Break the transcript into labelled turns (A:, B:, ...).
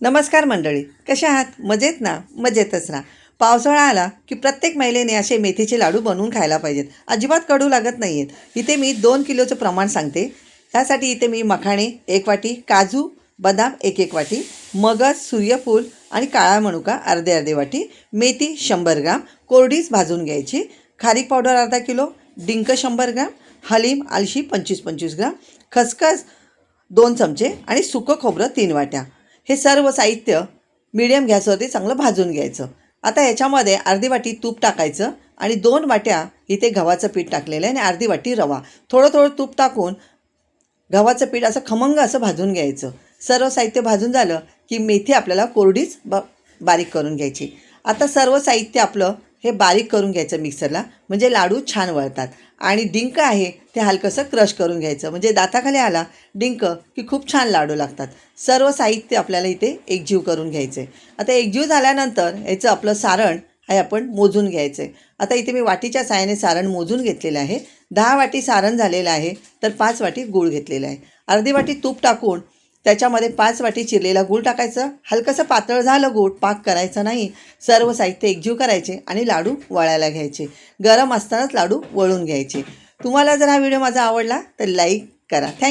A: नमस्कार मंडळी कशा आहात? मजेत ना? मजेतच ना. पावसाळा आला की प्रत्येक महिलेने असे मेथीचे लाडू बनवून खायला पाहिजेत. अजिबात कडू लागत नाही आहेत इथे मी दोन किलोचं प्रमाण सांगते. त्यासाठी इथे मी मखाणे एक वाटी काजू बदाम एक एक वाटी मगज सूर्यफूल आणि काळा मनुका अर्धे अर्धे वाटी मेथी शंभर ग्राम कोरडीच भाजून घ्यायची खारीक पावडर अर्धा किलो डिंक शंभर ग्राम हलीम आलशी पंचवीस पंचवीस ग्राम खसखस दोन चमचे आणि सुकं खोबरं तीन वाट्या. हे सर्व साहित्य मिडियम गॅसवरती चांगलं भाजून घ्यायचं. आता याच्यामध्ये अर्धी वाटी तूप टाकायचं आणि दोन वाट्या इथे गव्हाचं पीठ टाकलेलं आहे आणि अर्धी वाटी रवा. थोडं थोडं तूप टाकून गव्हाचं पीठ असं खमंग असं भाजून घ्यायचं. सर्व साहित्य भाजून झालं की मेथी आपल्याला कोरडीच ब बारीक करून घ्यायची. आता सर्व साहित्य आपलं हे बारीक करून घ्यायचं मिक्सरला. म्हणजे लाडू छान वळतात. आणि डिंक आहे ते हलकंसं क्रश करून घ्यायचं. म्हणजे दाताखाली आला डिंक की खूप छान लाडू लागतात. सर्व साहित्य आपल्याला इथे एकजीव करून घ्यायचं आहे आता एकजीव झाल्यानंतर याचं आपलं सारण हे आपण मोजून घ्यायचं आहे आता इथे मी वाटीच्या सायाने सारण मोजून घेतलेलं आहे. दहा वाटी सारण झालेलं आहे तर पाच वाटी गूळ घेतलेलं आहे. अर्धी वाटी तूप टाकून त्याच्यामध्ये पाच वाटी चिरलेला गूळ टाकायचं हलकंसं पातळ झालं गूळ पाक करायचं नाही. सर्व साहित्य एकजीव करायचे आणि लाडू वळायला घ्यायचे. गरम असतानाच लाडू वळून घ्यायचे. तुम्हाला जर हा व्हिडिओ माझा आवडला तर लाईक करा. थँक